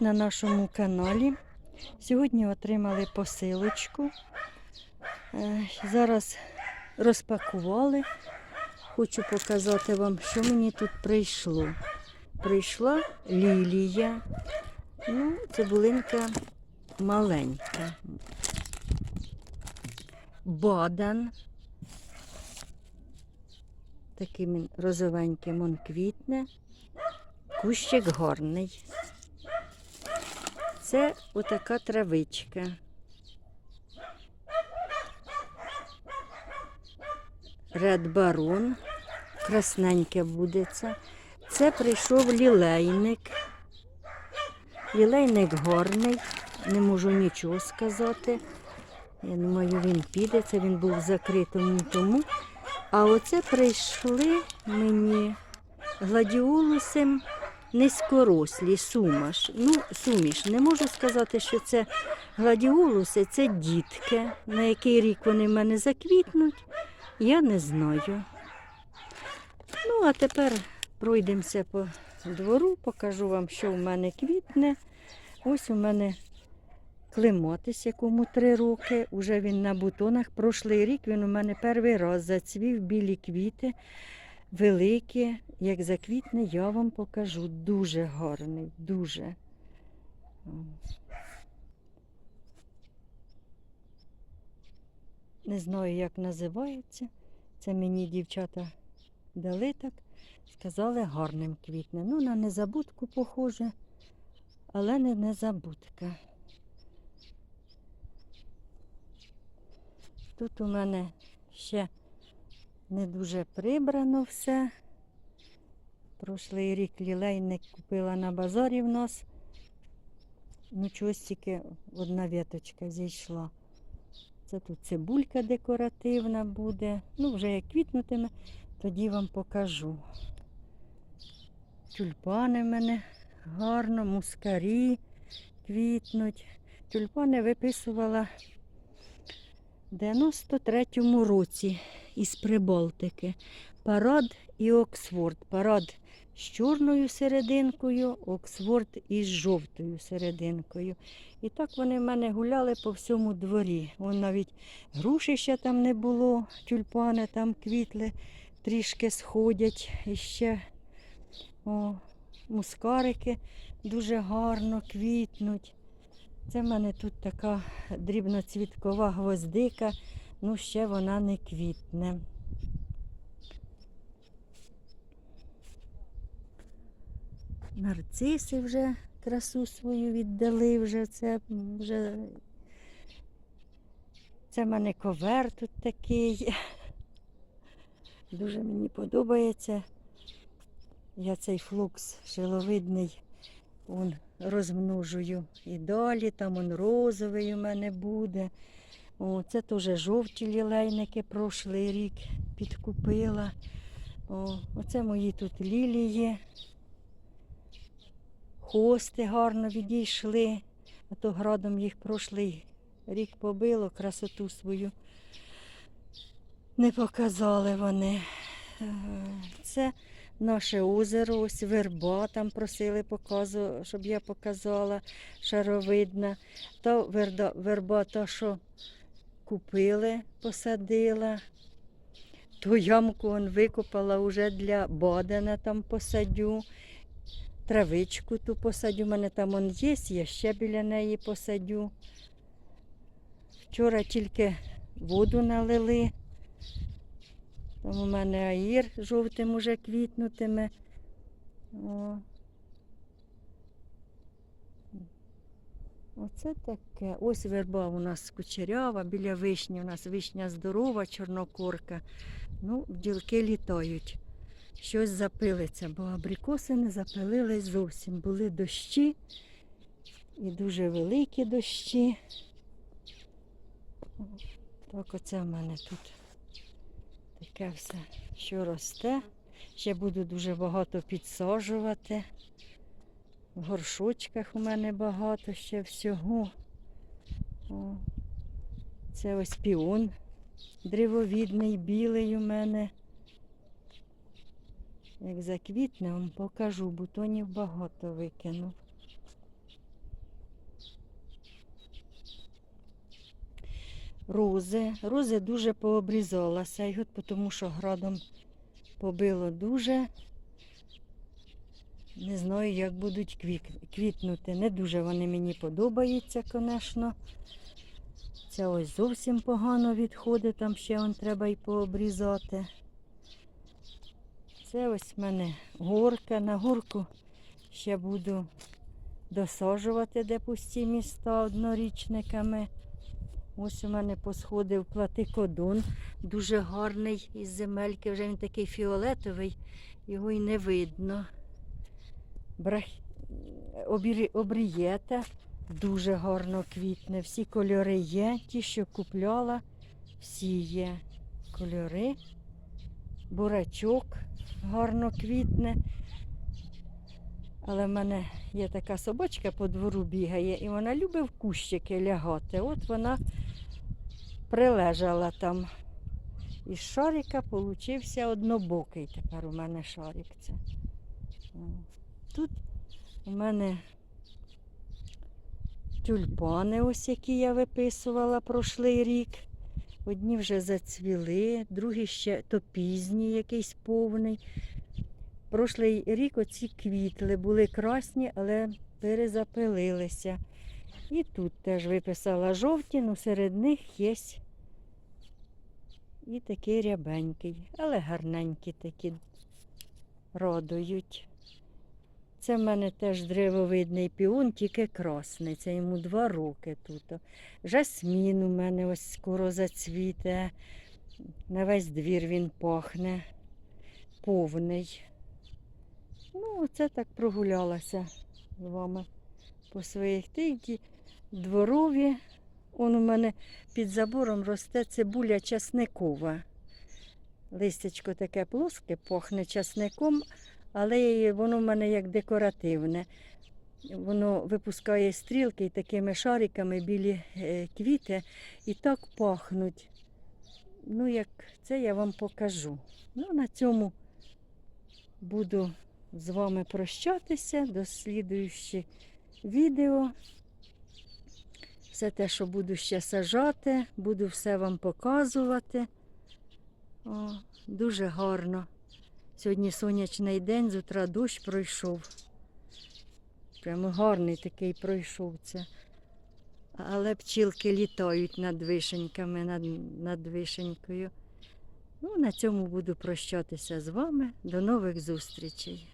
На нашому каналі. Сьогодні отримали посилочку. Е, Зараз розпакували. Хочу показати вам, що мені тут прийшло. Прийшла лілія. Ну, цибулинка маленька. Бадан. Таким розовеньким он квітне. Кущик гарний. Це отака травичка. Ред барон. Красненьке буде це. Це прийшов лілейник. Лілейник горний, не можу нічого сказати. Я думаю, він піде, це він був в закритому тому. А оце прийшли мені гладіолусем низькорослі, сумаш. Ну, суміш. Не можу сказати, що це гладіолуси, це дітки. На який рік вони в мене заквітнуть, я не знаю. Ну, а тепер пройдемося по двору, покажу вам, що в мене квітне. Ось у мене клематис, якому три роки. Уже він на бутонах. Прошлий рік він у мене перший раз зацвів білі квіти, великі. Як заквітне, я вам покажу. Дуже гарний, дуже. Не знаю, як називається. Це мені дівчата дали так. Сказали гарним квітне. Ну, на незабудку похоже, але не незабудка. Тут у мене ще не дуже прибрано все. Прошлий рік лілейник купила на базарі в нас. Ну, чогось тільки одна віточка зійшла. Це тут цибулька декоративна буде. Ну, вже як квітнутиме, тоді вам покажу. Тюльпани в мене гарно, мускарі квітнуть. Тюльпани виписувала в 93-му році із Прибалтики. Парад і Оксфорд. Парад з чорною серединкою, Оксфорд із жовтою серединкою. І так вони в мене гуляли по всьому дворі. Вон навіть груші ще там не було, тюльпани там квітли, трішки сходять. І ще о, мускарики дуже гарно квітнуть. Це в мене тут така дрібноцвіткова гвоздика, ну ще вона не квітне. Нарциси вже красу свою віддали, вже це вже. Це в мене ковер тут такий. Дуже мені подобається. Я цей флукс шиловидний он, розмножую і далі, там он розовий у мене буде. О, це теж жовті лілейники прошлий рік підкупила. О, оце мої тут лілії. Хости гарно відійшли, а то градом їх прошлий рік побило, красоту свою не показали вони. Е, Це наше озеро, ось верба, там просили показу, щоб я показала, шаровидна. Та верба, та, що купили, посадила. Ту ямку он викопала вже для бадена там посадю. Травичку ту посадю. У мене там он є, я ще біля неї посадю. Вчора тільки воду налили. Там у мене аїр жовтим уже квітнутиме. О. Оце таке. Ось верба у нас кучерява, біля вишні. У нас вишня здорова, чорнокорка. Ну, бджілки літають. Щось запилиться, бо абрикоси не запилились зовсім. Були дощі і дуже великі дощі. Так оце в мене тут таке все, що росте. Ще буду дуже багато підсаджувати. В горшочках у мене багато ще всього. О, Це ось піон древовідний, білий у мене. Як заквітне, вам покажу, бутонів багато викинув. Рози. Рози дуже пообрізалася, тому що градом побило дуже. Не знаю, як будуть квітнути. Не дуже вони мені подобаються, звісно. Це ось зовсім погано відходить, там ще он треба й пообрізати. Це ось в мене горка. На горку ще буду досаджувати, де пусті міста однорічниками. Ось у мене посходив платикодон, дуже гарний із земельки, вже він такий фіолетовий, його й не видно. Брах... обірі- Обрієта дуже гарно квітне. Всі кольори є, ті, що купляла, всі є кольори. Бурачок гарно квітне. Але в мене є така собачка по двору бігає, і вона любить в кущики лягати. От вона прилежала там. Із шарика получився однобокий тепер у мене шарик. Це. Тут у мене тюльпани, ось які я виписувала прошлий рік. Одні вже зацвіли, другі ще то пізній, якийсь повний. Прошлий рік оці квітли були красні, але перезапилилися. І тут теж виписала жовті, ну серед них є і такий рябенький, але гарненькі такі радують. Це в мене теж древовидний піон, тільки красний. Йому два роки тут. Жасмін у мене ось скоро зацвіте. На весь двір він пахне. Повний. Ну, оце так прогулялася з вами по своїх тільки дворові. Он у мене під забором росте цибуля часникова. Листячко таке плоске, пахне часником, але воно в мене як декоративне. Воно випускає стрілки і такими шариками білі е, квіти і так пахнуть. Ну, як це я вам покажу. Ну, на цьому буду з вами прощатися до слідуючих відео. Все те, що буду ще сажати, буду все вам показувати. О, дуже гарно. Сьогодні сонячний день, з дощ пройшов. Прямо гарний такий пройшов це. Але пчілки літають над вишеньками, над, над вишенькою. Ну, на цьому буду прощатися з вами. До нових зустрічей.